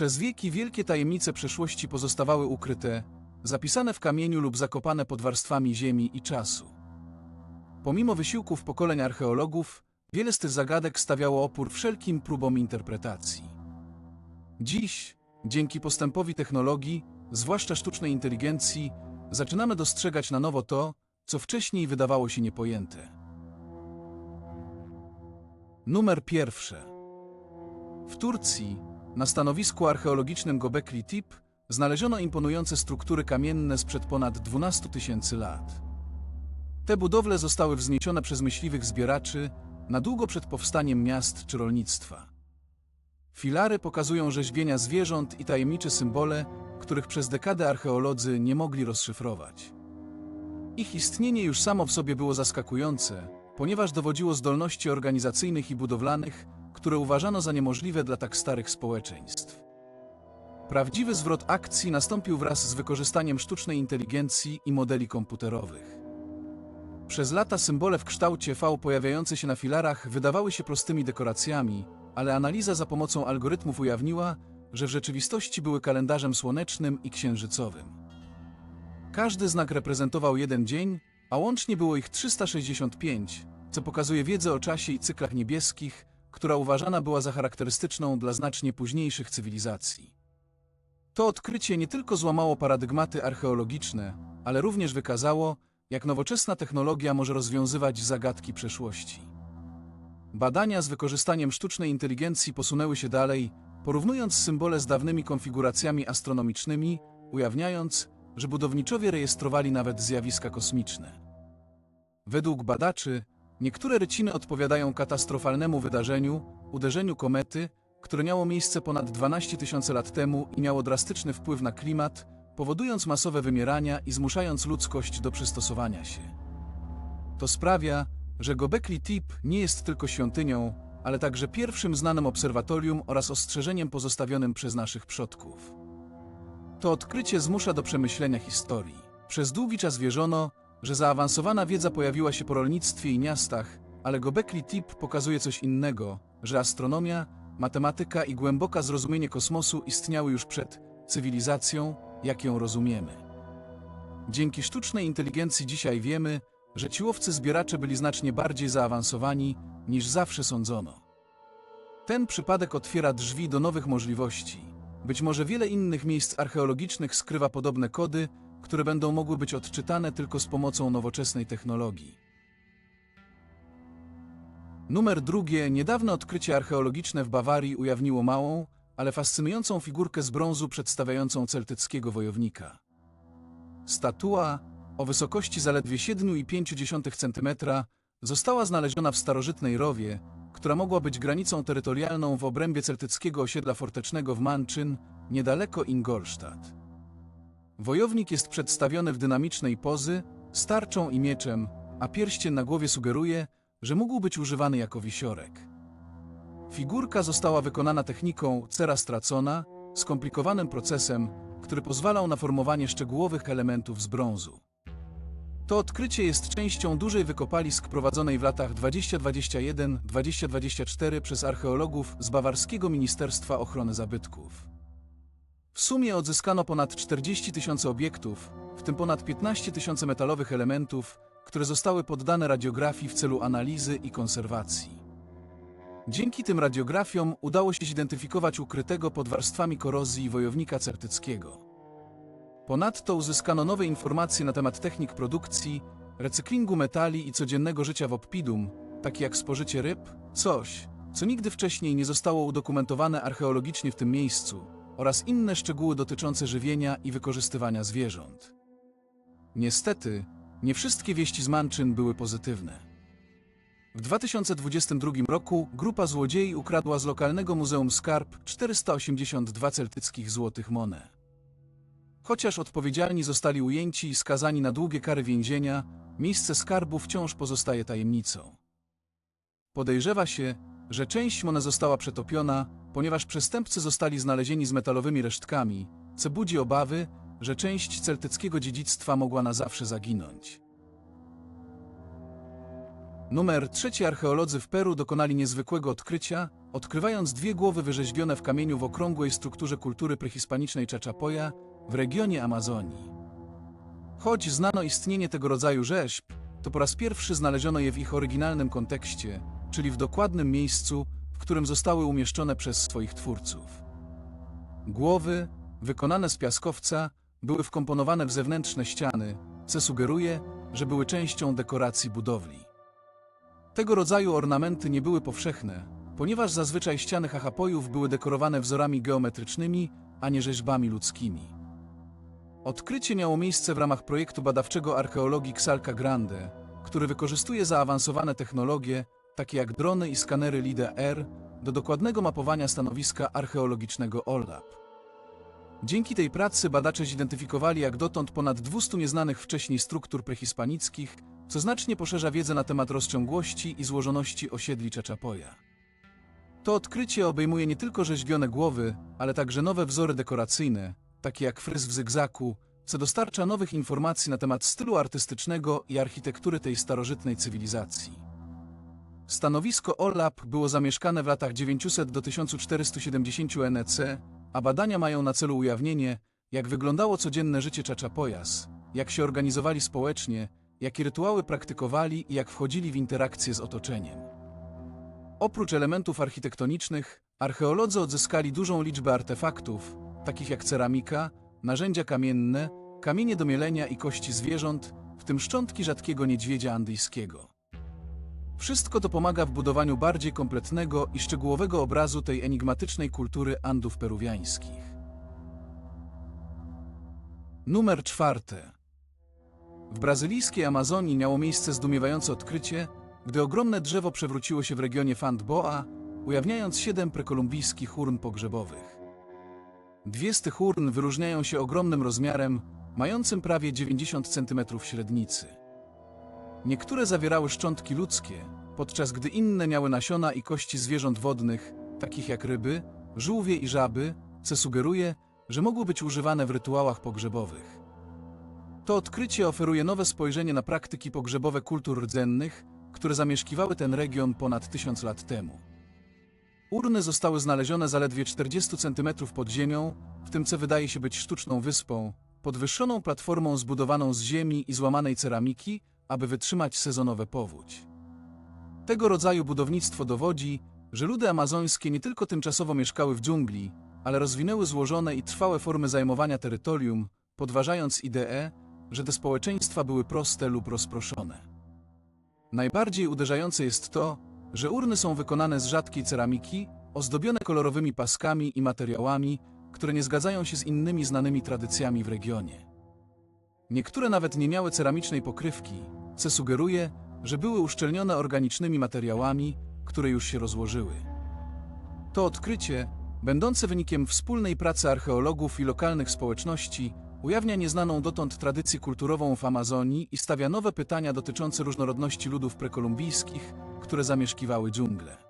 Przez wieki wielkie tajemnice przeszłości pozostawały ukryte, zapisane w kamieniu lub zakopane pod warstwami ziemi i czasu. Pomimo wysiłków pokoleń archeologów, wiele z tych zagadek stawiało opór wszelkim próbom interpretacji. Dziś, dzięki postępowi technologii, zwłaszcza sztucznej inteligencji, zaczynamy dostrzegać na nowo to, co wcześniej wydawało się niepojęte. Numer pierwszy. W Turcji, na stanowisku archeologicznym Göbekli Tepe, znaleziono imponujące struktury kamienne sprzed ponad 12 tysięcy lat. Te budowle zostały wzniesione przez myśliwych zbieraczy na długo przed powstaniem miast czy rolnictwa. Filary pokazują rzeźbienia zwierząt i tajemnicze symbole, których przez dekady archeolodzy nie mogli rozszyfrować. Ich istnienie już samo w sobie było zaskakujące, ponieważ dowodziło zdolności organizacyjnych i budowlanych, które uważano za niemożliwe dla tak starych społeczeństw. Prawdziwy zwrot akcji nastąpił wraz z wykorzystaniem sztucznej inteligencji i modeli komputerowych. Przez lata symbole w kształcie V pojawiające się na filarach wydawały się prostymi dekoracjami, ale analiza za pomocą algorytmów ujawniła, że w rzeczywistości były kalendarzem słonecznym i księżycowym. Każdy znak reprezentował jeden dzień, a łącznie było ich 365, co pokazuje wiedzę o czasie i cyklach niebieskich, która uważana była za charakterystyczną dla znacznie późniejszych cywilizacji. To odkrycie nie tylko złamało paradygmaty archeologiczne, ale również wykazało, jak nowoczesna technologia może rozwiązywać zagadki przeszłości. Badania z wykorzystaniem sztucznej inteligencji posunęły się dalej, porównując symbole z dawnymi konfiguracjami astronomicznymi, ujawniając, że budowniczowie rejestrowali nawet zjawiska kosmiczne. Według badaczy, niektóre ryciny odpowiadają katastrofalnemu wydarzeniu, uderzeniu komety, które miało miejsce ponad 12 tysięcy lat temu i miało drastyczny wpływ na klimat, powodując masowe wymierania i zmuszając ludzkość do przystosowania się. To sprawia, że Göbekli Tepe nie jest tylko świątynią, ale także pierwszym znanym obserwatorium oraz ostrzeżeniem pozostawionym przez naszych przodków. To odkrycie zmusza do przemyślenia historii. Przez długi czas wierzono, że zaawansowana wiedza pojawiła się po rolnictwie i miastach, ale Göbekli Tepe pokazuje coś innego, że astronomia, matematyka i głęboka zrozumienie kosmosu istniały już przed cywilizacją, jak ją rozumiemy. Dzięki sztucznej inteligencji dzisiaj wiemy, że ci łowcy zbieracze byli znacznie bardziej zaawansowani niż zawsze sądzono. Ten przypadek otwiera drzwi do nowych możliwości. Być może wiele innych miejsc archeologicznych skrywa podobne kody, które będą mogły być odczytane tylko z pomocą nowoczesnej technologii. Numer drugie, niedawne odkrycie archeologiczne w Bawarii ujawniło małą, ale fascynującą figurkę z brązu przedstawiającą celtyckiego wojownika. Statua, o wysokości zaledwie 7,5 cm, została znaleziona w starożytnej rowie, która mogła być granicą terytorialną w obrębie celtyckiego osiedla fortecznego w Manczyn, niedaleko Ingolstadt. Wojownik jest przedstawiony w dynamicznej pozy, z tarczą i mieczem, a pierścień na głowie sugeruje, że mógł być używany jako wisiorek. Figurka została wykonana techniką cera stracona, skomplikowanym procesem, który pozwalał na formowanie szczegółowych elementów z brązu. To odkrycie jest częścią dużej wykopalisk prowadzonej w latach 2021-2024 przez archeologów z Bawarskiego Ministerstwa Ochrony Zabytków. W sumie odzyskano ponad 40 tysięcy obiektów, w tym ponad 15 tysięcy metalowych elementów, które zostały poddane radiografii w celu analizy i konserwacji. Dzięki tym radiografiom udało się zidentyfikować ukrytego pod warstwami korozji wojownika certyckiego. Ponadto uzyskano nowe informacje na temat technik produkcji, recyklingu metali i codziennego życia w Oppidum, takie jak spożycie ryb, coś, co nigdy wcześniej nie zostało udokumentowane archeologicznie w tym miejscu, oraz inne szczegóły dotyczące żywienia i wykorzystywania zwierząt. Niestety, nie wszystkie wieści z Manczyn były pozytywne. W 2022 roku grupa złodziei ukradła z lokalnego muzeum skarb 482 celtyckich złotych monet. Chociaż odpowiedzialni zostali ujęci i skazani na długie kary więzienia, miejsce skarbu wciąż pozostaje tajemnicą. Podejrzewa się, że część monet została przetopiona, ponieważ przestępcy zostali znalezieni z metalowymi resztkami, co budzi obawy, że część celtyckiego dziedzictwa mogła na zawsze zaginąć. Numer trzeci archeolodzy w Peru dokonali niezwykłego odkrycia, odkrywając dwie głowy wyrzeźbione w kamieniu w okrągłej strukturze kultury prehispanicznej Chachapoya w regionie Amazonii. Choć znano istnienie tego rodzaju rzeźb, to po raz pierwszy znaleziono je w ich oryginalnym kontekście, czyli w dokładnym miejscu, w którym zostały umieszczone przez swoich twórców. Głowy, wykonane z piaskowca, były wkomponowane w zewnętrzne ściany, co sugeruje, że były częścią dekoracji budowli. Tego rodzaju ornamenty nie były powszechne, ponieważ zazwyczaj ściany hachapojów były dekorowane wzorami geometrycznymi, a nie rzeźbami ludzkimi. Odkrycie miało miejsce w ramach projektu badawczego archeologii Xalca Grande, który wykorzystuje zaawansowane technologie, takie jak drony i skanery LIDAR, do dokładnego mapowania stanowiska archeologicznego OLAP. Dzięki tej pracy badacze zidentyfikowali jak dotąd ponad 200 nieznanych wcześniej struktur prehispanickich, co znacznie poszerza wiedzę na temat rozciągłości i złożoności osiedli Chachapoya. To odkrycie obejmuje nie tylko rzeźbione głowy, ale także nowe wzory dekoracyjne, takie jak fryz w zygzaku, co dostarcza nowych informacji na temat stylu artystycznego i architektury tej starożytnej cywilizacji. Stanowisko OLAP było zamieszkane w latach 900 do 1470 NEC, a badania mają na celu ujawnienie, jak wyglądało codzienne życie Chachapoyas, jak się organizowali społecznie, jakie rytuały praktykowali i jak wchodzili w interakcję z otoczeniem. Oprócz elementów architektonicznych, archeolodzy odzyskali dużą liczbę artefaktów, takich jak ceramika, narzędzia kamienne, kamienie do mielenia i kości zwierząt, w tym szczątki rzadkiego niedźwiedzia andyjskiego. Wszystko to pomaga w budowaniu bardziej kompletnego i szczegółowego obrazu tej enigmatycznej kultury Andów peruwiańskich. Numer czwarty. W brazylijskiej Amazonii miało miejsce zdumiewające odkrycie, gdy ogromne drzewo przewróciło się w regionie Fandboa, ujawniając siedem prekolumbijskich urn pogrzebowych. Dwie z tych urn wyróżniają się ogromnym rozmiarem, mającym prawie 90 cm średnicy. Niektóre zawierały szczątki ludzkie, podczas gdy inne miały nasiona i kości zwierząt wodnych, takich jak ryby, żółwie i żaby, co sugeruje, że mogły być używane w rytuałach pogrzebowych. To odkrycie oferuje nowe spojrzenie na praktyki pogrzebowe kultur rdzennych, które zamieszkiwały ten region ponad tysiąc lat temu. Urny zostały znalezione zaledwie 40 cm pod ziemią, w tym co wydaje się być sztuczną wyspą, podwyższoną platformą zbudowaną z ziemi i złamanej ceramiki, aby wytrzymać sezonowe powódź. Tego rodzaju budownictwo dowodzi, że ludy amazońskie nie tylko tymczasowo mieszkały w dżungli, ale rozwinęły złożone i trwałe formy zajmowania terytorium, podważając ideę, że te społeczeństwa były proste lub rozproszone. Najbardziej uderzające jest to, że urny są wykonane z rzadkiej ceramiki, ozdobione kolorowymi paskami i materiałami, które nie zgadzają się z innymi znanymi tradycjami w regionie. Niektóre nawet nie miały ceramicznej pokrywki, co sugeruje, że były uszczelnione organicznymi materiałami, które już się rozłożyły. To odkrycie, będące wynikiem wspólnej pracy archeologów i lokalnych społeczności, ujawnia nieznaną dotąd tradycję kulturową w Amazonii i stawia nowe pytania dotyczące różnorodności ludów prekolumbijskich, które zamieszkiwały dżunglę.